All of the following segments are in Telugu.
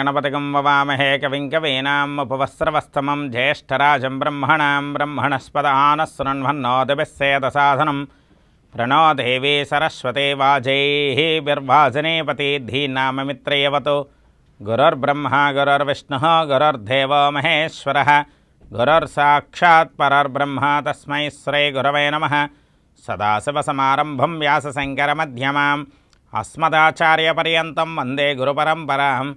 గణానాహాన్ త్వా గణపతిగం వవామహే కవిం కవీనాం ఉపవస్త్రవస్తమం జ్యేష్ఠరాజం బ్రహ్మణాం బ్రహ్మణస్పద ఆనశృణ్వన్నోదభిస్సేదసాధనం ప్రణో దేవీ సరస్వతే వాజైర్వాజనేపతి ధీనామమిత్రయవతు గురుర్బ్రహ్మ గురుర్విష్ణు గురుర్దేవో మహేశ్వర గురుర్సాక్షాత్ పరర్బ్రహ్మ తస్మై శ్రీ గురవే నమ సదాశివసమారంభం వ్యాసశంకరమధ్యమాం అస్మదాచార్యపర్యంతం వందే గురుపరంపరాం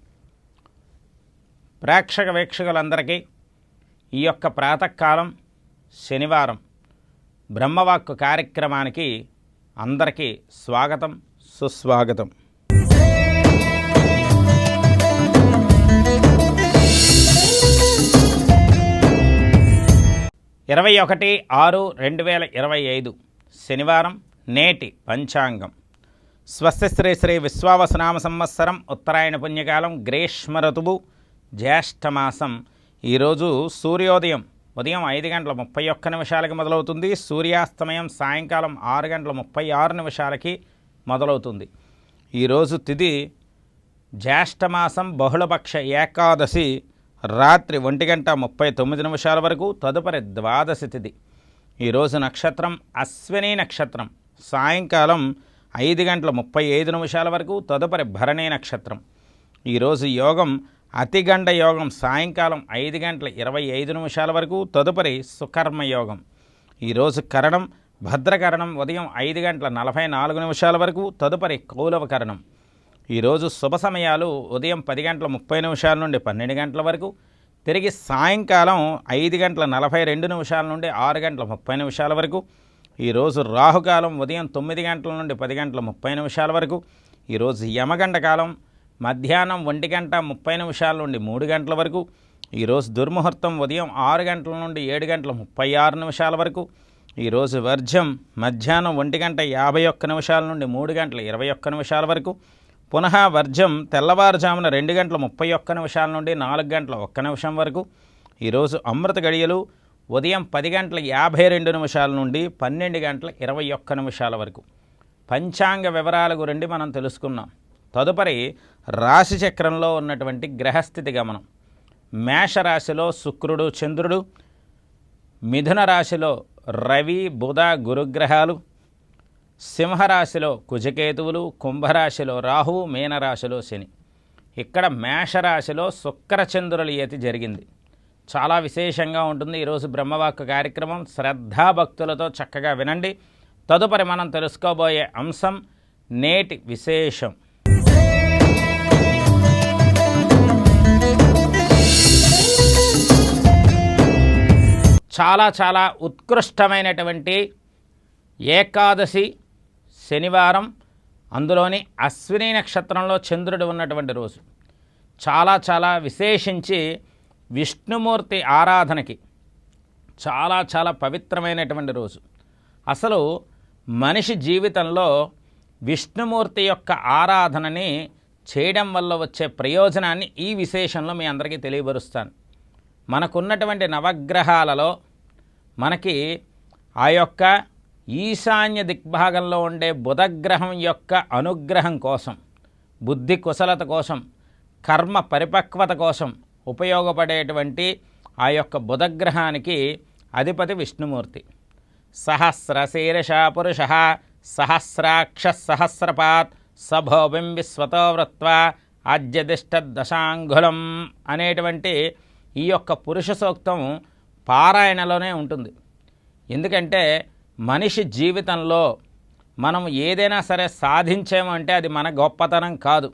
ప్రేక్షక వీక్షకులందరికీ ఈ యొక్క ప్రాతకాలం శనివారం బ్రహ్మవాక్కు కార్యక్రమానికి అందరికీ స్వాగతం సుస్వాగతం. ఇరవై ఒకటి ఆరు రెండు వేల ఇరవై ఐదు శనివారం నేటి పంచాంగం. స్వస్తి శ్రీ శ్రీ విశ్వావసనామ సంవత్సరం ఉత్తరాయణ పుణ్యకాలం గ్రీష్మ ఋతువు జ్యేష్ఠమాసం ఈరోజు సూర్యోదయం. ఉదయం ఐదు గంటల ముప్పై ఒక్క నిమిషాలకి మొదలవుతుంది. సూర్యాస్తమయం సాయంకాలం ఆరు గంటల ముప్పై ఆరు నిమిషాలకి మొదలవుతుంది. ఈరోజు తిథి జ్యేష్ఠమాసం బహుళపక్ష ఏకాదశి రాత్రి ఒంటి గంట ముప్పై తొమ్మిది నిమిషాల వరకు తదుపరి ద్వాదశి తిథి ఈరోజు నక్షత్రం అశ్విని నక్షత్రం. సాయంకాలం ఐదు గంటల ముప్పై ఐదు నిమిషాల వరకు తదుపరి భరణి నక్షత్రం. ఈరోజు యోగం అతిగండ యోగం సాయంకాలం ఐదు గంటల ఇరవై ఐదు నిమిషాల వరకు తదుపరి సుకర్మ యోగం. ఈరోజు కరణం భద్రకరణం ఉదయం ఐదు గంటల నలభై నాలుగు నిమిషాల వరకు తదుపరి కౌలవ కరణం. ఈరోజు శుభ సమయాలు ఉదయం పది గంటల ముప్పై నిమిషాల నుండి పన్నెండు గంటల వరకు తిరిగి సాయంకాలం ఐదు గంటల నలభై రెండు నిమిషాల నుండి ఆరు గంటల ముప్పై నిమిషాల వరకు ఈరోజు రాహుకాలం ఉదయం తొమ్మిది గంటల నుండి పది గంటల ముప్పై నిమిషాల వరకు ఈరోజు యమగండ కాలం మధ్యాహ్నం ఒంటి గంట ముప్పై నిమిషాల నుండి మూడు గంటల వరకు ఈరోజు దుర్ముహూర్తం ఉదయం ఆరు గంటల నుండి ఏడు గంటల ముప్పై ఆరు నిమిషాల వరకు ఈరోజు వర్జం మధ్యాహ్నం ఒంటి గంట యాభై ఒక్క నిమిషాల నుండి మూడు గంటల ఇరవై ఒక్క నిమిషాల వరకు పునః వర్జం తెల్లవారుజామున రెండు గంటల ముప్పై ఒక్క నిమిషాల నుండి నాలుగు గంటల ఒక్క నిమిషం వరకు ఈరోజు అమృత గడియలు ఉదయం పది గంటల యాభై రెండు నిమిషాల నుండి పన్నెండు గంటల ఇరవై ఒక్క నిమిషాల వరకు. పంచాంగ వివరాల గురించి మనం తెలుసుకున్నాం తదుపరి రాశిచక్రంలో ఉన్నటువంటి గ్రహస్థితి గమనం. మేషరాశిలో శుక్రుడు చంద్రుడు మిథున రాశిలో రవి బుధ గురుగ్రహాలు సింహరాశిలో కుజకేతువులు కుంభరాశిలో రాహువు మీనరాశిలో శని. ఇక్కడ మేషరాశిలో శుక్రచంద్రుల యతి జరిగింది. చాలా విశేషంగా ఉంటుంది ఈరోజు బ్రహ్మవాక్కు కార్యక్రమం. శ్రద్ధాభక్తులతో చక్కగా వినండి. తదుపరి మనం తెలుసుకోబోయే అంశం నేటి విశేషం. చాలా చాలా ఉత్కృష్టమైనటువంటి ఏకాదశి శనివారం అందులోని అశ్విని నక్షత్రంలో చంద్రుడు ఉన్నటువంటి రోజు. చాలా చాలా విశేషించి విష్ణుమూర్తి ఆరాధనకి చాలా చాలా పవిత్రమైనటువంటి రోజు. అసలు మనిషి జీవితంలో విష్ణుమూర్తి యొక్క ఆరాధనని చేయడం వల్ల వచ్చే ప్రయోజనాన్ని ఈ విశేషంలో మీ అందరికీ తెలియపరుస్తాను. మనకున్నటువంటి నవగ్రహాలలో మనకి ఆ యొక్క ఈశాన్య దిగ్భాగంలో ఉండే బుధగ్రహం యొక్క అనుగ్రహం కోసం బుద్ధి కుశలత కోసం కర్మ పరిపక్వత కోసం ఉపయోగపడేటువంటి ఆ యొక్క బుధగ్రహానికి అధిపతి విష్ణుమూర్తి. సహస్రశీర్ష పురుష సహస్రాక్ష సహస్రపాత్ సభోబిం విశ్వతో వృత్వ ఆద్యదిష్ట దశాంగులం అనేటువంటి ఈ యొక్క పురుష సూక్తం పారాయణలోనే ఉంటుంది. ఎందుకంటే మనిషి జీవితంలో మనం ఏదైనా సరే సాధించామంటే అది మన గొప్పతనం కాదు.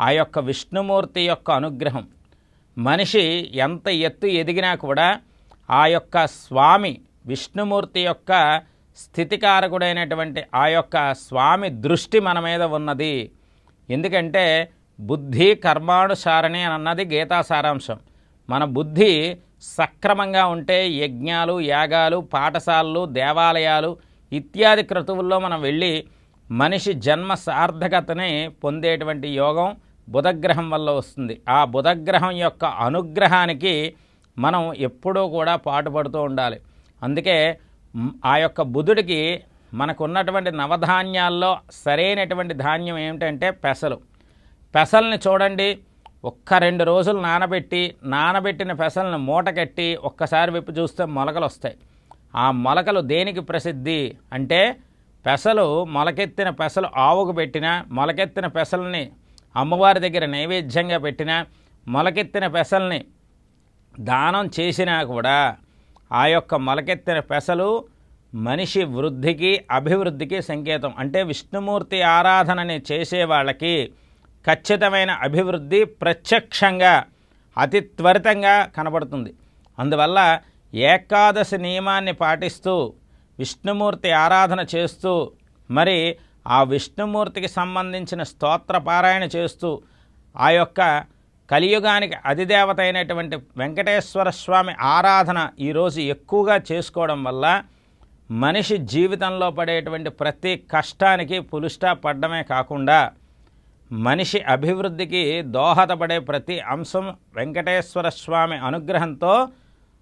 ఆ యొక్క విష్ణుమూర్తి యొక్క అనుగ్రహం. మనిషి ఎంత ఎత్తు ఎదిగినా కూడా ఆ యొక్క స్వామి విష్ణుమూర్తి యొక్క స్థితికారకుడైనటువంటి ఆ యొక్క స్వామి దృష్టి మన మీద ఉన్నది. ఎందుకంటే బుద్ధి కర్మానుసారణి అని అన్నది గీతా సారాంశం. మన బుద్ధి సక్రమంగా ఉంటే యజ్ఞాలు యాగాలు పాఠశాలలు దేవాలయాలు ఇత్యాది క్రతువుల్లో మనం వెళ్ళి మనిషి జన్మ సార్థకతని పొందేటువంటి యోగం బుధగ్రహం వల్ల వస్తుంది. ఆ బుధగ్రహం యొక్క అనుగ్రహానికి మనం ఎప్పుడూ కూడా పాటుపడుతూ ఉండాలి. అందుకే ఆ యొక్క బుధుడికి మనకున్నటువంటి నవధాన్యాల్లో సరైనటువంటి ధాన్యం ఏమిటంటే పెసలు. పెసల్ని చూడండి. ఒక్క రెండు రోజులు నానబెట్టి నానబెట్టిన పెసలను మూట కట్టి ఒక్కసారి విప్పి చూస్తే మొలకలు వస్తాయి ఆ మొలకలు దేనికి ప్రసిద్ధి అంటే పెసలు మొలకెత్తిన పెసలు ఆవుకు పెట్టిన మొలకెత్తిన పెసల్ని అమ్మవారి దగ్గర నైవేద్యంగా పెట్టిన మొలకెత్తిన పెసల్ని దానం చేసినా కూడా ఆ యొక్క మొలకెత్తిన పెసలు మనిషి వృద్ధికి అభివృద్ధికి సంకేతం. అంటే విష్ణుమూర్తి ఆరాధనని చేసే వాళ్ళకి ఖచ్చితమైన అభివృద్ధి ప్రత్యక్షంగా అతి త్వరితంగా కనబడుతుంది. అందువల్ల ఏకాదశి నియమాన్ని పాటిస్తూ విష్ణుమూర్తి ఆరాధన చేస్తూ మరి ఆ విష్ణుమూర్తికి సంబంధించిన స్తోత్ర పారాయణ చేస్తూ ఆ యొక్క కలియుగానికి అధిదేవత అయినటువంటి వెంకటేశ్వర స్వామి ఆరాధన ఈరోజు ఎక్కువగా చేసుకోవడం వల్ల మనిషి జీవితంలో పడేటువంటి ప్రతి కష్టానికి పులుస్టా పడ్డమే కాకుండా మనిషి అభివృద్ధికి దోహదపడే ప్రతి అంశం వెంకటేశ్వర స్వామి అనుగ్రహంతో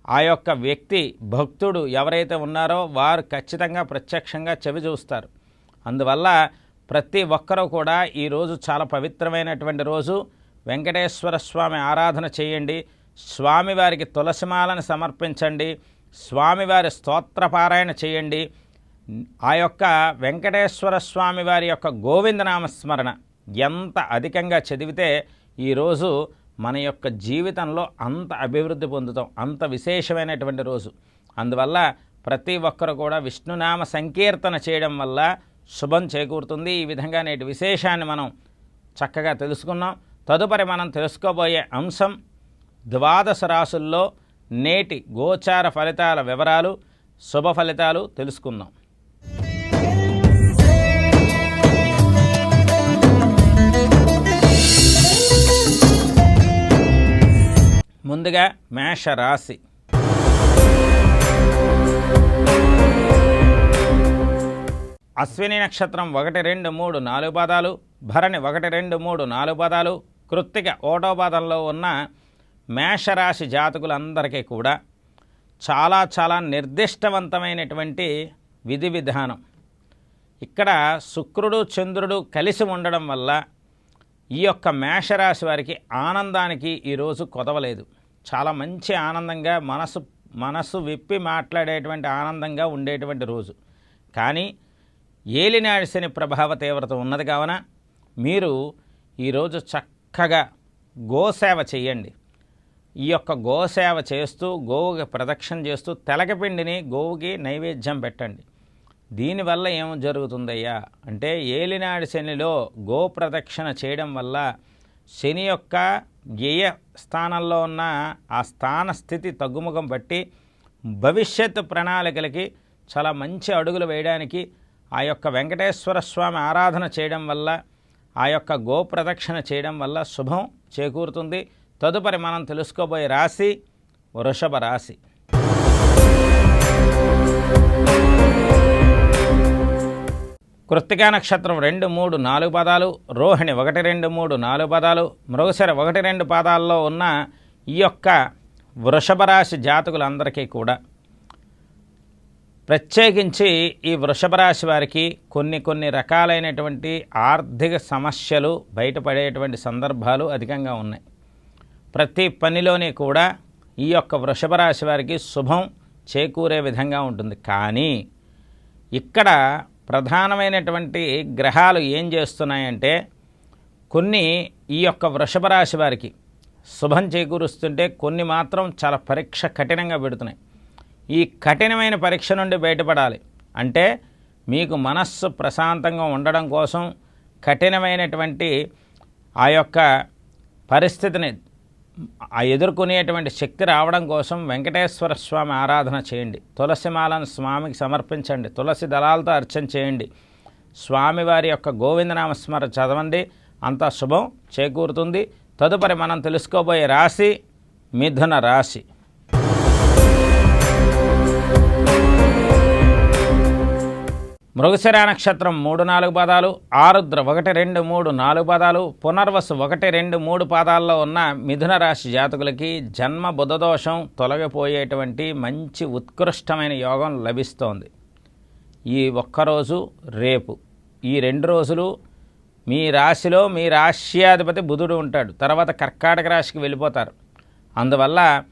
ఆ యొక్క వ్యక్తి భక్తుడు ఎవరైతే ఉన్నారో వారు ఖచ్చితంగా ప్రత్యక్షంగా చెవి చూస్తారు. అందువల్ల ప్రతి ఒక్కరూ కూడా ఈరోజు చాలా పవిత్రమైనటువంటి రోజు. వెంకటేశ్వర స్వామి ఆరాధన చేయండి. స్వామివారికి తులసిమాలను సమర్పించండి. స్వామివారి స్తోత్రపారాయణ చేయండి. ఆ యొక్క వెంకటేశ్వర స్వామి వారి యొక్క గోవిందనామస్మరణ ఎంత అధికంగా చదివితే ఈరోజు మన యొక్క జీవితంలో అంత అభివృద్ధి పొందుతాం అంత విశేషమైనటువంటి రోజు. అందువల్ల ప్రతి ఒక్కరు కూడా విష్ణునామ సంకీర్తన చేయడం వల్ల శుభం చేకూరుతుంది. ఈ విధంగా నేటి విశేషాన్ని మనం చక్కగా తెలుసుకున్నాం. తదుపరి మనం తెలుసుకోబోయే అంశం ద్వాదశ రాసుల్లో నేటి గోచార ఫలితాల వివరాలు శుభ ఫలితాలు తెలుసుకుందాం. ముందుగా మేషరాశి. అశ్విని నక్షత్రం ఒకటి రెండు మూడు నాలుగు పాదాలు భరణి ఒకటి రెండు మూడు నాలుగు పాదాలు కృత్తిక ఓటో పాదంలో ఉన్న మేషరాశి జాతకులందరికీ కూడా చాలా చాలా నిర్దిష్టవంతమైనటువంటి విధి విధానం. ఇక్కడ శుక్రుడు చంద్రుడు కలిసి ఉండడం వల్ల ఈ యొక్క మేషరాశి వారికి ఆనందానికి ఈరోజు కొదవలేదు. చాలా మంచి ఆనందంగా మనసు మనసు విప్పి మాట్లాడేటువంటి ఆనందంగా ఉండేటువంటి రోజు. కానీ ఏలినాడి శని ప్రభావ తీవ్రత ఉన్నది కావున మీరు ఈరోజు చక్కగా గోసేవ చేయండి ఈ యొక్క గోసేవ చేస్తూ గోవుకి ప్రదక్షిణ చేస్తూ తెలకపిండిని గోవుకి నైవేద్యం పెట్టండి. దీనివల్ల ఏం జరుగుతుందయ్యా? అంటే ఏలినాడి శనిలో గో ప్రదక్షిణ చేయడం వల్ల శని యొక్క ఏ స్థానంలో ఉన్న ఆ స్థాన స్థితి తగ్గుముఖం బట్టి భవిష్యత్ ప్రణాళికలకి చాలా మంచి అడుగులు వేయడానికి ఆ యొక్క వెంకటేశ్వర స్వామి ఆరాధన చేయడం వల్ల ఆ యొక్క గోప్రదక్షిణ చేయడం వల్ల శుభం చేకూరుతుంది. తదుపరి మనం తెలుసుకోబోయే రాశి వృషభ రాశి. కృత్తికా నక్షత్రం రెండు మూడు నాలుగు పదాలు రోహిణి ఒకటి రెండు మూడు నాలుగు పదాలు మృగశిర ఒకటి రెండు పాదాల్లో ఉన్న ఈ యొక్క వృషభ రాశి జాతకులందరికీ కూడా ప్రత్యేకించి ఈ వృషభ రాశి వారికి కొన్ని కొన్ని రకాలైనటువంటి ఆర్థిక సమస్యలు బయటపడేటువంటి సందర్భాలు అధికంగా ఉన్నాయి. ప్రతి పనిలోని కూడా ఈ యొక్క వృషభ రాశి వారికి శుభం చేకూరే విధంగా ఉంటుంది. కానీ ఇక్కడ ప్రధానమైనటువంటి గ్రహాలు ఏం చేస్తున్నాయంటే కొన్ని ఈ యొక్క వృషభ రాశి వారికి శుభం చేకూరుస్తుంటే కొన్ని మాత్రం చాలా పరీక్ష కఠినంగా పెడుతున్నాయి. ఈ కఠినమైన పరీక్ష నుండి బయటపడాలి. అంటే మీకు మనస్సు ప్రశాంతంగా ఉండడం కోసం కఠినమైనటువంటి ఆ యొక్క పరిస్థితిని ఆ ఎదుర్కొనేటువంటి శక్తి రావడం కోసం వెంకటేశ్వర స్వామి ఆరాధన చేయండి. తులసిమాలను స్వామికి సమర్పించండి. తులసి దళాలతో అర్చన చేయండి. స్వామివారి యొక్క గోవిందనామస్మర చదవండి. అంత శుభం చేకూరుతుంది. తదుపరి మనం తెలుసుకోబోయే రాశి మిథున రాశి. మృగశిర నక్షత్రం మూడు నాలుగు పాదాలు ఆరుద్ర ఒకటి రెండు మూడు నాలుగు పాదాలు పునర్వసు ఒకటి రెండు మూడు పాదాల్లో ఉన్న మిథున రాశి జాతకులకి జన్మ బుధదోషం తొలగిపోయేటువంటి మంచి ఉత్కృష్టమైన యోగం లభిస్తోంది. ఈ ఒక్కరోజు రేపు ఈ రెండు రోజులు మీ రాశిలో మీ రాశ్యాధిపతి బుధుడు ఉంటాడు. తర్వాత కర్కాటక రాశికి వెళ్ళిపోతారు. అందువల్ల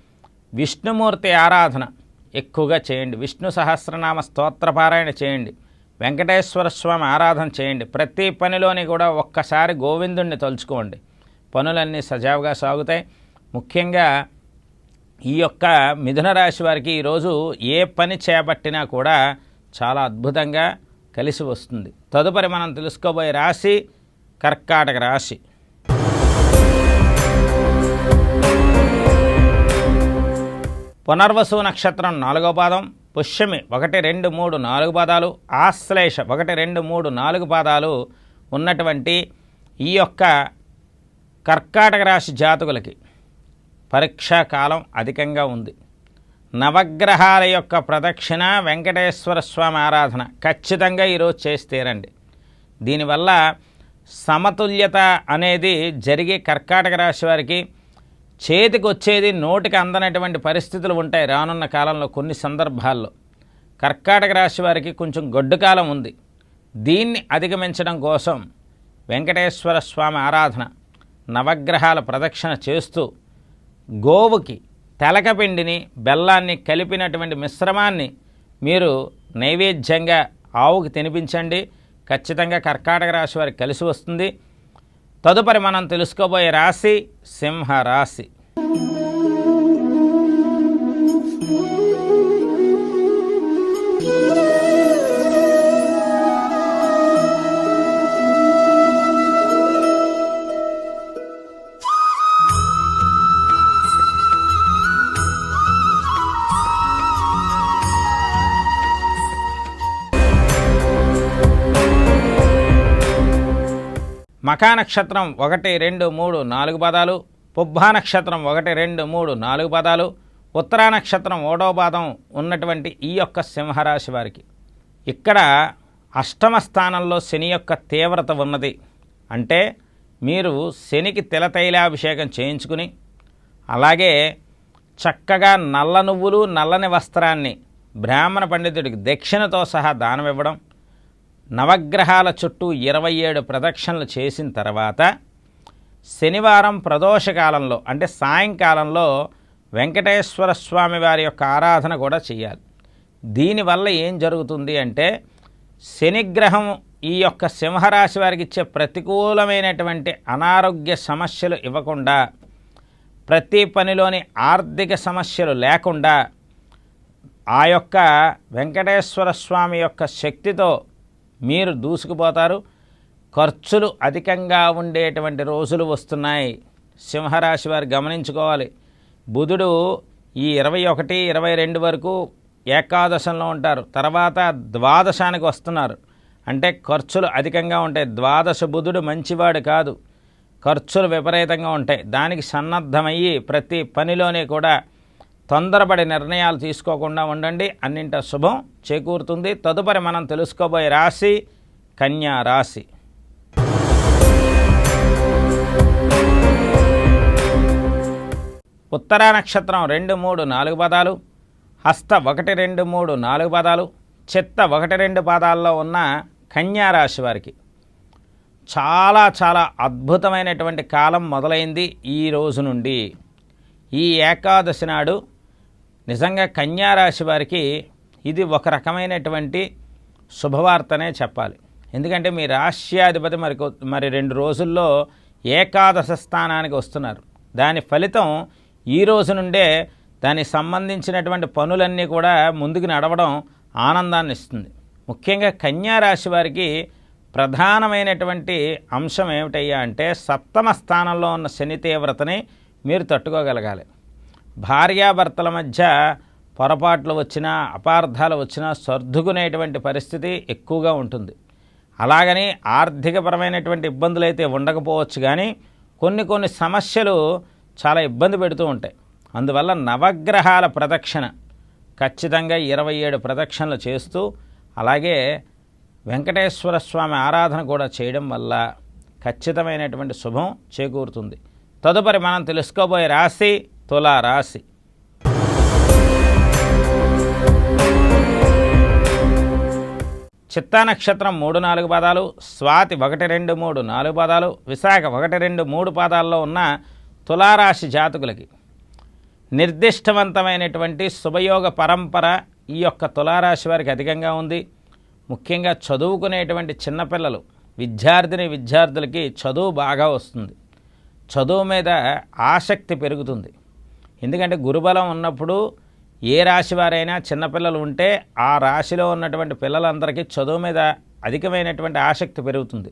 విష్ణుమూర్తి ఆరాధన ఎక్కువగా చేయండి. విష్ణు సహస్రనామ స్తోత్రపారాయణ చేయండి. వెంకటేశ్వర స్వామి ఆరాధన చేయండి. ప్రతి పనిలోని కూడా ఒక్కసారి గోవిందుణ్ణి తలుచుకోండి. పనులన్నీ సజావుగా సాగుతాయి. ముఖ్యంగా ఈ యొక్క మిథున రాశి వారికి ఈరోజు ఏ పని చేపట్టినా కూడా చాలా అద్భుతంగా కలిసి వస్తుంది. తదుపరి మనం తెలుసుకోబోయే రాశి కర్కాటక రాశి. పునర్వసు నక్షత్రం నాలుగో పాదం. పుష్యమి ఒకటి రెండు మూడు నాలుగు పాదాలు ఆశ్లేష ఒకటి రెండు మూడు నాలుగు పాదాలు ఉన్నటువంటి ఈ యొక్క కర్కాటక రాశి జాతకులకి పరీక్షా కాలం అధికంగా ఉంది. నవగ్రహాల యొక్క ప్రదక్షిణ వెంకటేశ్వర స్వామి ఆరాధన ఖచ్చితంగా ఈరోజు చేస్తేరండి దీనివల్ల సమతుల్యత అనేది జరిగే కర్కాటక రాశి వారికి చేతికి వచ్చేది నోటికి అందనటువంటి పరిస్థితులు ఉంటాయి రానున్న కాలంలో కొన్ని సందర్భాల్లో. కర్కాటక రాశి వారికి కొంచెం గొడ్డు కాలం ఉంది. దీన్ని అధిగమించడం కోసం వెంకటేశ్వర స్వామి ఆరాధన నవగ్రహాల ప్రదక్షిణ చేస్తూ గోవుకి తెలకపిండిని బెల్లాన్ని కలిపినటువంటి మిశ్రమాన్ని మీరు నైవేద్యంగా ఆవుకి తినిపించండి. ఖచ్చితంగా కర్కాటక రాశి వారికి కలిసి వస్తుంది. తదుపరి మనం తెలుసుకోబోయే రాశి సింహ రాశి మకా నక్షత్రం ఒకటి రెండు మూడు నాలుగు పదాలు పుబ్బా నక్షత్రం ఒకటి రెండు మూడు నాలుగు పదాలు ఉత్తరా నక్షత్రం ఓడో పాదం ఉన్నటువంటి ఈ యొక్క సింహరాశి వారికి. ఇక్కడ అష్టమ స్థానంలో శని యొక్క తీవ్రత ఉన్నది. అంటే మీరు శనికి తిలతైలాభిషేకం చేయించుకుని అలాగే చక్కగా నల్ల నువ్వులు నల్లని వస్త్రాన్ని బ్రాహ్మణ పండితుడికి దక్షిణతో సహా దానం ఇవ్వడం నవగ్రహాల చుట్టూ ఇరవై ఏడు ప్రదక్షిణలు చేసిన తర్వాత శనివారం ప్రదోషకాలంలో అంటే సాయంకాలంలో వెంకటేశ్వర స్వామి వారి యొక్క ఆరాధన కూడా చేయాలి. దీనివల్ల ఏం జరుగుతుంది అంటే శనిగ్రహం ఈ యొక్క సింహరాశి వారికి ఇచ్చే ప్రతికూలమైనటువంటి అనారోగ్య సమస్యలు ఇవ్వకుండా ప్రతి పనిలోని ఆర్థిక సమస్యలు లేకుండా ఆ యొక్క వెంకటేశ్వర స్వామి యొక్క శక్తితో మీరు దూసుకుపోతారు. ఖర్చులు అధికంగా ఉండేటువంటి రోజులు వస్తున్నాయి. సింహరాశి వారు గమనించుకోవాలి. బుధుడు ఈ ఇరవై ఒకటి ఇరవై రెండు వరకు ఏకాదశంలో ఉంటారు. తర్వాత ద్వాదశానికి వస్తున్నారు. అంటే ఖర్చులు అధికంగా ఉంటాయి. ద్వాదశ బుధుడు మంచివాడు కాదు. ఖర్చులు విపరీతంగా ఉంటాయి. దానికి సన్నద్ధమయ్యి ప్రతి పనిలోనే కూడా తొందరపడి నిర్ణయాలు తీసుకోకుండా ఉండండి. అన్నింట శుభం చేకూరుతుంది. తదుపరి మనం తెలుసుకోబోయే రాశి కన్యా రాశి. ఉత్తరా నక్షత్రం రెండు మూడు నాలుగు పదాలు. హస్త ఒకటి రెండు మూడు నాలుగు పదాలు. చిత్త ఒకటి రెండు పాదాల్లో ఉన్న కన్యా రాశి వారికి చాలా చాలా అద్భుతమైనటువంటి కాలం మొదలైంది ఈ రోజు నుండి. ఈ ఏకాదశి నాడు నిజంగా కన్యా రాశి వారికి ఇది ఒక రకమైనటువంటి శుభవార్తనే చెప్పాలి. ఎందుకంటే మీ రాష్ట్రాధిపతి మరి మరి రెండు రోజుల్లో ఏకాదశ స్థానానికి వస్తున్నారు. దాని ఫలితం ఈ రోజు నుండే దానికి సంబంధించినటువంటి పనులన్నీ కూడా ముందుకు నడవడం ఆనందాన్ని ఇస్తుంది. ముఖ్యంగా కన్యా రాశి వారికి ప్రధానమైనటువంటి అంశం ఏమిటయ్యా అంటే సప్తమ స్థానంలో ఉన్న శని తీవ్రతని మీరు తట్టుకోగలగాలి. భార్యాభర్తల మధ్య పొరపాట్లు వచ్చినా అపార్థాలు వచ్చినా సర్దుకునేటువంటి పరిస్థితి ఎక్కువగా ఉంటుంది. అలాగని ఆర్థికపరమైనటువంటి ఇబ్బందులు అయితే ఉండకపోవచ్చు కానీ కొన్ని కొన్ని సమస్యలు చాలా ఇబ్బంది పెడుతూ ఉంటాయి. అందువల్ల నవగ్రహాల ప్రదక్షిణ ఖచ్చితంగా ఇరవై ఏడు ప్రదక్షిణలు చేస్తూ అలాగే వెంకటేశ్వర స్వామి ఆరాధన కూడా చేయడం వల్ల ఖచ్చితమైనటువంటి శుభం చేకూరుతుంది. తదుపరి మనం తెలుసుకోబోయే రాశి తులారాశి. చిత్తా నక్షత్రం మూడు నాలుగు పాదాలు స్వాతి ఒకటి రెండు మూడు నాలుగు పాదాలు విశాఖ ఒకటి రెండు మూడు పాదాల్లో ఉన్న తులారాశి జాతకులకి నిర్దిష్టవంతమైనటువంటి శుభయోగ పరంపర ఈ యొక్క తులారాశి వారికి అధికంగా ఉంది. ముఖ్యంగా చదువుకునేటువంటి చిన్నపిల్లలు విద్యార్థిని విద్యార్థులకి చదువు బాగా వస్తుంది. చదువు మీద ఆసక్తి పెరుగుతుంది. ఎందుకంటే గురుబలం ఉన్నప్పుడు ఏ రాశి వారైనా చిన్నపిల్లలు ఉంటే ఆ రాశిలో ఉన్నటువంటి పిల్లలందరికీ చదువు మీద అధికమైనటువంటి ఆసక్తి పెరుగుతుంది.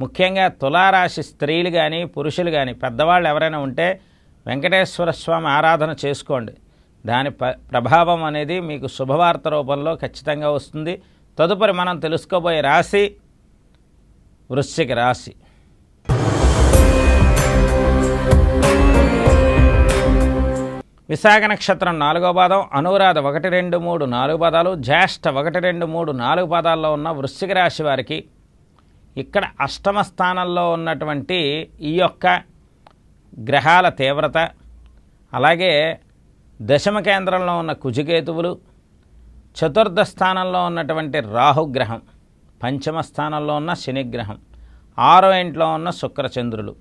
ముఖ్యంగా తులారాశి స్త్రీలు కానీ పురుషులు కానీ పెద్దవాళ్ళు ఎవరైనా ఉంటే వెంకటేశ్వర స్వామి ఆరాధన చేసుకోండి. దాని ప్రభావం అనేది మీకు శుభవార్త రూపంలో ఖచ్చితంగా వస్తుంది. తదుపరి మనం తెలుసుకోబోయే రాశి వృశ్చిక రాశి. విశాఖ నక్షత్రం నాలుగో పాదం అనురాధ ఒకటి రెండు మూడు నాలుగు పాదాలు జ్యేష్ఠ ఒకటి రెండు మూడు నాలుగు పాదాల్లో ఉన్న వృశ్చిక రాశి వారికి ఇక్కడ అష్టమ స్థానంలో ఉన్నటువంటి ఈ యొక్క గ్రహాల తీవ్రత అలాగే దశమ కేంద్రంలో ఉన్న కుజికేతువులు చతుర్థ స్థానంలో ఉన్నటువంటి రాహుగ్రహం పంచమ స్థానంలో ఉన్న శనిగ్రహం ఆరో ఇంట్లో ఉన్న శుక్రచంద్రులు.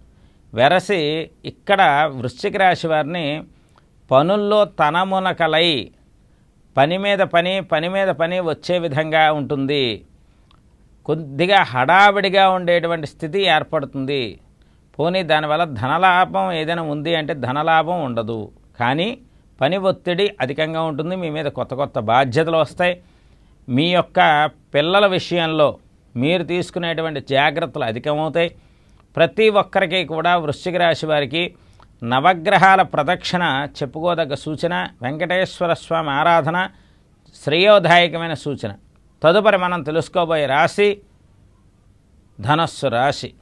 వెరసి ఇక్కడ వృశ్చిక రాశి వారిని పనుల్లో తనమునకలై పని మీద పని పని మీద పని వచ్చే విధంగా ఉంటుంది. కొద్దిగా హడావిడిగా ఉండేటువంటి స్థితి ఏర్పడుతుంది. పోనీ దానివల్ల ధనలాభం ఏదైనా ఉంది అంటే ధనలాభం ఉండదు. కానీ పని ఒత్తిడి అధికంగా ఉంటుంది. మీ మీద కొత్త కొత్త బాధ్యతలు వస్తాయి. మీ యొక్క పిల్లల విషయంలో మీరు తీసుకునేటువంటి జాగ్రత్తలు అధికమవుతాయి. ప్రతి ఒక్కరికి కూడా వృశ్చిక రాశి వారికి నవగ్రహాల ప్రదక్షిణ చెప్పుకోదగ్గ సూచన వెంకటేశ్వర స్వామి ఆరాధన శ్రేయోదాయకమైన సూచన. తదుపరి మనం తెలుసుకోబోయే రాశి ధనస్సు రాశి.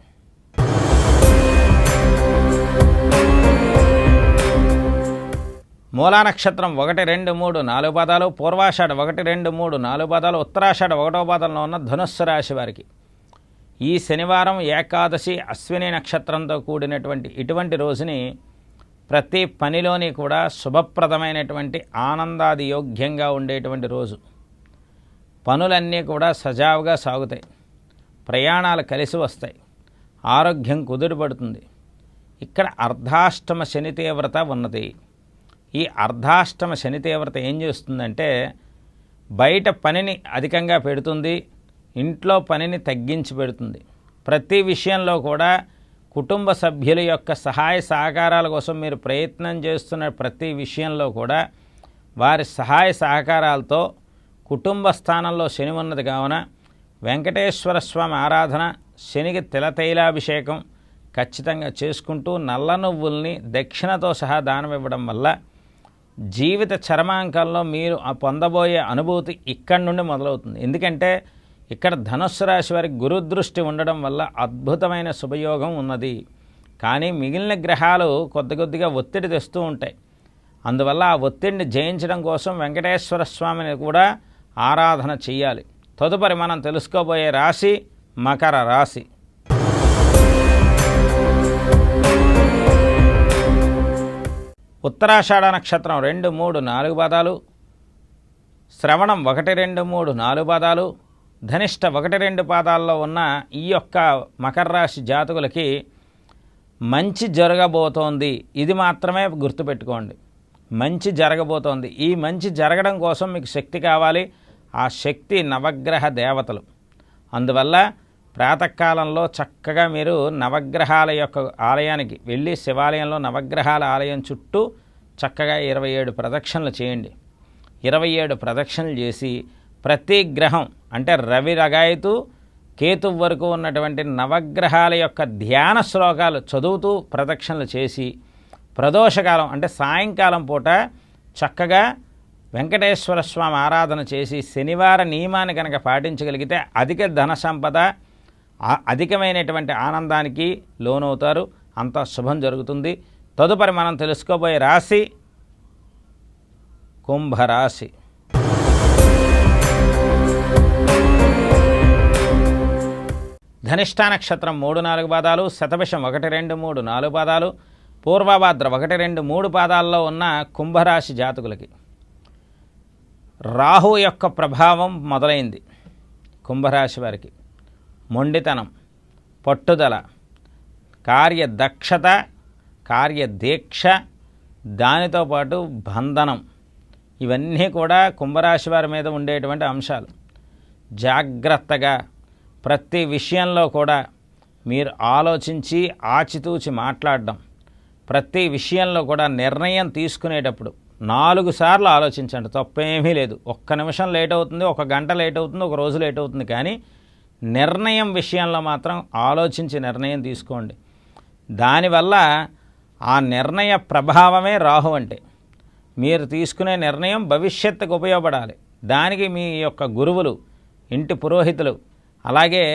మూలా నక్షత్రం ఒకటి రెండు మూడు నాలుగు పాదాలు పూర్వాషాఢ ఒకటి రెండు మూడు నాలుగు పాదాలు ఉత్తరాషాఢ ఒకటో పాదంలో ఉన్న ధనుస్సు రాశి వారికి. ఈ శనివారం ఏకాదశి అశ్విని నక్షత్రంతో కూడినటువంటి ఇటువంటి రోజుని ప్రతి పనిలోని కూడా శుభప్రదమైనటువంటి ఆనందాది యోగ్యంగా ఉండేటువంటి రోజు. పనులన్నీ కూడా సజావుగా సాగుతాయి. ప్రయాణాలు కలిసి వస్తాయి. ఆరోగ్యం కుదురుపడుతుంది ఇక్కడ అర్ధాష్టమ శని తీవ్రత ఉన్నది. ఈ అర్ధాష్టమ శని తీవ్రత ఏం చేస్తుందంటే బయట పనిని అధికంగా పెడుతుంది. ఇంట్లో పనిని తగ్గించి పెడుతుంది. ప్రతి విషయంలో కూడా కుటుంబ సభ్యుల యొక్క సహాయ సహకారాల కోసం మీరు ప్రయత్నం చేస్తున్న ప్రతి విషయంలో కూడా వారి సహాయ సహకారాలతో కుటుంబ స్థానంలో శని ఉన్నది కావున వెంకటేశ్వర స్వామి ఆరాధన శనికి తిలతైలాభిషేకం ఖచ్చితంగా చేసుకుంటూ నల్ల నువ్వుల్ని దక్షిణతో సహా దానం ఇవ్వడం వల్ల జీవిత చరమాంకంలో మీరు ఆ పొందబోయే అనుభూతి ఇక్కడి నుండి మొదలవుతుంది. ఎందుకంటే ఇక్కడ ధనుస్సు రాశి వారికి గురుదృష్టి ఉండడం వల్ల అద్భుతమైన శుభయోగం ఉన్నది. కానీ మిగిలిన గ్రహాలు కొద్ది కొద్దిగా ఒత్తిడి తెస్తూ ఉంటాయి. అందువల్ల ఆ ఒత్తిడిని జయించడం కోసం వెంకటేశ్వర స్వామిని కూడా ఆరాధన చెయ్యాలి. తదుపరి మనం తెలుసుకోబోయే రాశి మకర రాశి. ఉత్తరాషాఢ నక్షత్రం రెండు మూడు నాలుగు పాదాలు. శ్రవణం ఒకటి రెండు మూడు నాలుగు పాదాలు. ధనిష్ట ఒకటి రెండు పాదాల్లో ఉన్న ఈ యొక్క మకర రాశి జాతకులకి మంచి జరగబోతోంది. ఇది మాత్రమే గుర్తుపెట్టుకోండి. మంచి జరగబోతోంది. ఈ మంచి జరగడం కోసం మీకు శక్తి కావాలి. ఆ శక్తి నవగ్రహ దేవతలు. అందువల్ల ప్రాతకాలంలో చక్కగా మీరు నవగ్రహాల యొక్క ఆలయానికి వెళ్ళి శివాలయంలో నవగ్రహాల ఆలయం చుట్టూ చక్కగా ఇరవై ఏడు ప్రదక్షిణలు చేయండి. ఇరవై ఏడు ప్రదక్షిణలు చేసి ప్రతి గ్రహం అంటే రవి రగాయతు కేతు వరకు ఉన్నటువంటి నవగ్రహాల యొక్క ధ్యాన శ్లోకాలు చదువుతూ ప్రదక్షిణలు చేసి ప్రదోషకాలం అంటే సాయంకాలం పూట చక్కగా వెంకటేశ్వర స్వామి ఆరాధన చేసి శనివార నియమాన్ని కనుక పాటించగలిగితే అధిక ధన సంపద అధికమైనటువంటి ఆనందానికి లోనవుతారు. అంత శుభం జరుగుతుంది. తదుపరి మనం తెలుసుకోబోయే రాశి కుంభరాశి. ధనిష్ఠా నక్షత్రం మూడు నాలుగు పాదాలు శతభిషం ఒకటి రెండు మూడు నాలుగు పాదాలు పూర్వభాద్ర ఒకటి రెండు మూడు పాదాల్లో ఉన్న కుంభరాశి జాతకులకి. రాహు యొక్క ప్రభావం మొదలైంది కుంభరాశి వారికి. మొండితనం పట్టుదల కార్యదక్షత కార్యదీక్ష దానితో పాటు బంధనం. ఇవన్నీ కూడా కుంభరాశి వారి మీద ఉండేటువంటి అంశాలు. జాగ్రత్తగా ప్రతి విషయంలో కూడా మీరు ఆలోచించి ఆచితూచి మాట్లాడడం. ప్రతి విషయంలో కూడా నిర్ణయం తీసుకునేటప్పుడు నాలుగు సార్లు ఆలోచించండి. తప్పేమీ లేదు. ఒక్క నిమిషం లేట్ అవుతుంది ఒక గంట లేట్ అవుతుంది ఒక రోజు లేట్ అవుతుంది. కానీ నిర్ణయం విషయంలో మాత్రం ఆలోచించి నిర్ణయం తీసుకోండి. దానివల్ల ఆ నిర్ణయ ప్రభావమే రాహు అంటే మీరు తీసుకునే నిర్ణయం భవిష్యత్తుకు ఉపయోగపడాలి. దానికి మీ యొక్క గురువులు ఇంటి పురోహితులు అలాగే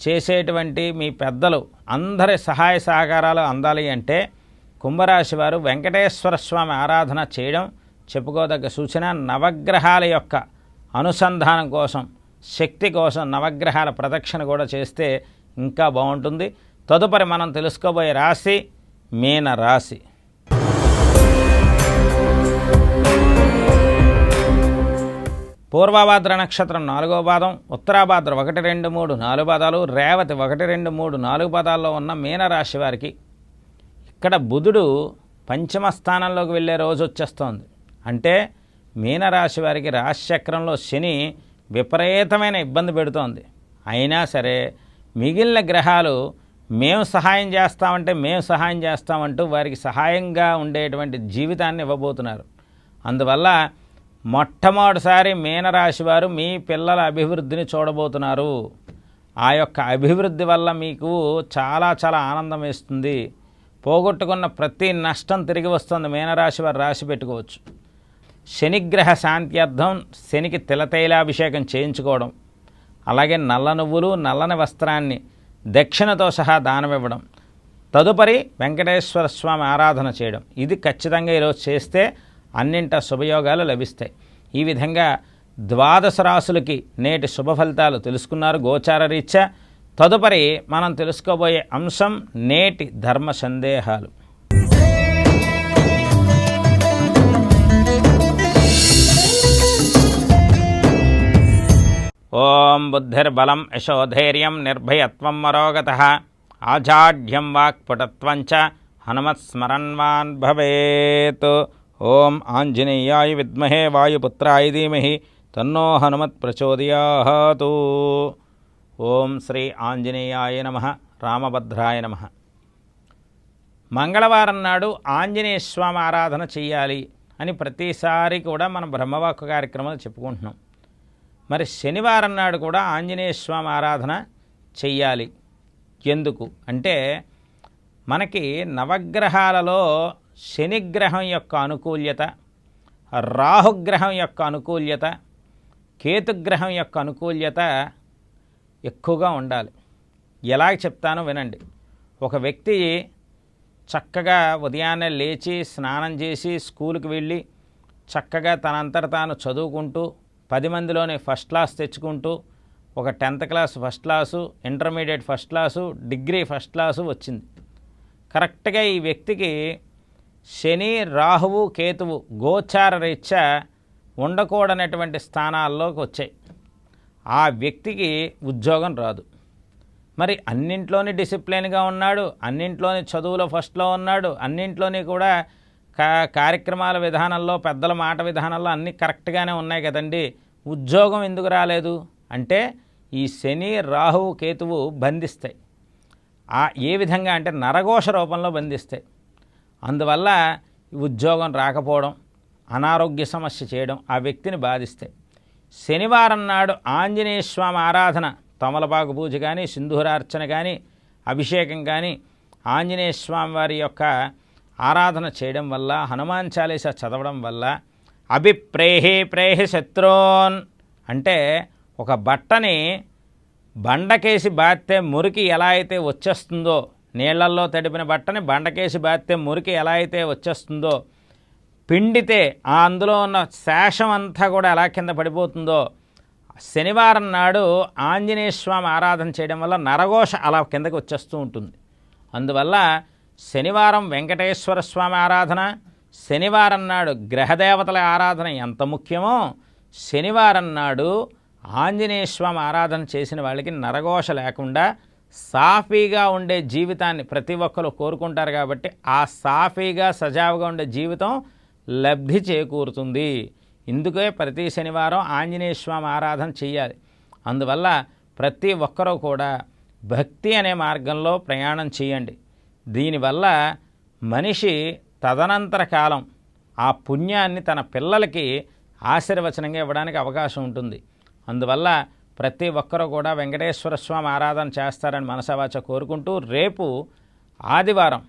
చేసేటువంటి మీ పెద్దలు అందరి సహాయ సహకారాలు అందాలి అంటే కుంభరాశి వారు వెంకటేశ్వర స్వామి ఆరాధన చేయడం చెప్పుకోదగ్గ సూచన. నవగ్రహాల యొక్క అనుసంధానం కోసం శక్తి కోసం నవగ్రహాల ప్రదక్షిణ కూడా చేస్తే ఇంకా బాగుంటుంది. తదుపరి మనం తెలుసుకోబోయే రాశి మీన రాశి పూర్వభాద్ర నక్షత్రం నాలుగో పాదం ఉత్తరాభాద్ర ఒకటి రెండు మూడు నాలుగు పాదాలు రేవతి ఒకటి రెండు మూడు నాలుగు పాదాల్లో ఉన్న మీనరాశి వారికి ఇక్కడ బుధుడు పంచమ స్థానంలోకి వెళ్ళే రోజు వచ్చేస్తోంది. అంటే మీనరాశి వారికి రాశిచక్రంలో శని విపరీతమైన ఇబ్బంది పెడుతోంది. అయినా సరే మిగిలిన గ్రహాలు మేము సహాయం చేస్తామంటే మేము సహాయం చేస్తామంటూ వారికి సహాయంగా ఉండేటువంటి జీవితాన్ని ఇవ్వబోతున్నారు. అందువల్ల మొట్టమొదటిసారి మీనరాశి వారు మీ పిల్లల అభివృద్ధిని చూడబోతున్నారు. ఆ యొక్క అభివృద్ధి వల్ల మీకు చాలా చాలా ఆనందం వేస్తుంది. పోగొట్టుకున్న ప్రతి నష్టం తిరిగి వస్తుంది. మీనరాశి వారు రాసి పెట్టుకోవచ్చు. శనిగ్రహ శాంత్యర్థం శనికి తిలతైలాభిషేకం చేయించుకోవడం. అలాగే నల్ల నువ్వులు నల్లని వస్త్రాన్ని దక్షిణతో సహా దానమివ్వడం తదుపరి వెంకటేశ్వర స్వామి ఆరాధన చేయడం. ఇది ఖచ్చితంగా ఈరోజు చేస్తే అన్నింట శుభయోగాలు లభిస్తాయి. ఈ విధంగా ద్వాదశ రాసులకి నేటి శుభ ఫలితాలు తెలుసుకున్నారు గోచార రీత్యా. తదుపరి మనం తెలుసుకోబోయే అంశం నేటి ధర్మ సందేహాలు. ఓం బుద్ధిర్బలం యశోధైర్యం నిర్భయత్వం మరోగత. ఆజాఢ్యం వాక్పుటత్వం చ హనుమత్స్మరన్వాన్ భవేత్. ఓం ఆంజనేయాయ విద్మహే వాయుపుత్రాయ ధీమహి తన్నో హనుమత్ ప్రచోదయాతు ఓం శ్రీ ఆంజనేయాయ నమ రామభద్రాయ నమ. మంగళవారం నాడు ఆంజనేయ స్వామి ఆరాధన చెయ్యాలి అని ప్రతిసారి కూడా మనం బ్రహ్మవాక్కు కార్యక్రమాలు చెప్పుకుంటున్నాం. మరి శనివారం నాడు కూడా ఆంజనేయ స్వామి ఆరాధన చెయ్యాలి. ఎందుకు? అంటే మనకి నవగ్రహాలలో శనిగ్రహం యొక్క అనుకూల్యత రాహుగ్రహం యొక్క అనుకూల్యత కేతుగ్రహం యొక్క అనుకూల్యత ఎక్కువగా ఉండాలి. ఎలా చెప్తానో వినండి. ఒక వ్యక్తి చక్కగా ఉదయాన్నే లేచి స్నానం చేసి స్కూల్కి వెళ్ళి చక్కగా తనంతట తాను చదువుకుంటూ పది మందిలోనే ఫస్ట్ క్లాస్ తెచ్చుకుంటూ ఒక tenth class first class intermediate first class degree first class వచ్చింది. కరెక్ట్గా ఈ వ్యక్తికి శని రాహువు కేతువు గోచార రీత్యా ఉండకూడనటువంటి స్థానాల్లోకి వచ్చాయి. ఆ వ్యక్తికి ఉద్యోగం రాదు. మరి అన్నింట్లోని డిసిప్లిన్గా ఉన్నాడు అన్నింట్లోని చదువులో ఫస్ట్లో ఉన్నాడు అన్నింట్లోని కూడా కా కార్యక్రమాల విధానంలో పెద్దల మాట విధానంలో అన్నీ కరెక్ట్గానే ఉన్నాయి కదండి. ఉద్యోగం ఎందుకు రాలేదు? అంటే ఈ శని రాహువు కేతువు బంధిస్తాయి. ఆ ఏ విధంగా అంటే నరఘోష రూపంలో బంధిస్తాయి. అందువల్ల ఉద్యోగం రాకపోవడం అనారోగ్య సమస్య చేయడం ఆ వ్యక్తిని బాధిస్తాయి శనివారం నాడు ఆంజనేయ స్వామి ఆరాధన తమలపాకు పూజ కానీ సింధూరార్చన కానీ అభిషేకం కానీ ఆంజనేయ స్వామి వారి యొక్క ఆరాధన చేయడం వల్ల హనుమాన్ చాలీస చదవడం వల్ల అభిప్రేహి ప్రేహి శత్రోన్ అంటే ఒక బట్టని బండకేసి బాత్తే మురికి ఎలా అయితే వచ్చేస్తుందో నీళ్ళల్లో తడిపిన బట్టని బండకేసి బాత్తే మురికి ఎలా అయితే వచ్చేస్తుందో పిండితే ఆ అందులో ఉన్న శేషం అంతా కూడా ఎలా కింద పడిపోతుందో శనివారం నాడు ఆంజనేయ స్వామి ఆరాధన చేయడం వల్ల నరఘోష అలా కిందకి వచ్చేస్తూ ఉంటుంది. అందువల్ల శనివారం వెంకటేశ్వర స్వామి ఆరాధన శనివారం నాడు గ్రహదేవతల ఆరాధన ఎంత ముఖ్యమో శనివారం నాడు ఆంజనేయ స్వామి ఆరాధన చేసిన వాళ్ళకి నరఘోష లేకుండా సాఫీగా ఉండే జీవితాన్ని ప్రతి ఒక్కరు కోరుకుంటారు కాబట్టి ఆ సాఫీగా సజావుగా ఉండే జీవితం లబ్ధి చేకూరుతుంది. ఇందుకే ప్రతి శనివారం ఆంజనేయ స్వామి ఆరాధన చేయాలి అందువల్ల ప్రతి ఒక్కరూ కూడా భక్తి అనే మార్గంలో ప్రయాణం చేయండి. దీనివల్ల మనిషి తదనంతర కాలం ఆ పుణ్యాన్ని తన పిల్లలకి ఆశీర్వచనంగా ఇవ్వడానికి అవకాశం ఉంటుంది. అందువల్ల ప్రతి ఒక్కరూ కూడా వెంకటేశ్వర స్వామి ఆరాధన చేస్తారని మనసవాచ కోరుకుంటూ రేపు ఆదివారం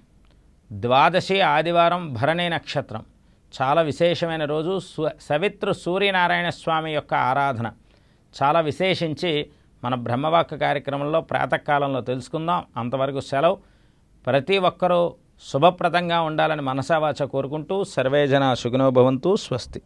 ద్వాదశి ఆదివారం భరణి నక్షత్రం. చాలా విశేషమైన రోజు. సు- సవిత్రు సూర్యనారాయణ స్వామి యొక్క ఆరాధన. చాలా విశేషించి మన బ్రహ్మవాక్య కార్యక్రమంలో ప్రాతకాలంలో తెలుసుకుందాం. అంతవరకు సెలవు. ప్రతి ఒక్కరూ శుభప్రదంగా ఉండాలని మనసావాచ కోరుకుంటూ సర్వేజన సుగుణోభవంతు స్వస్తి.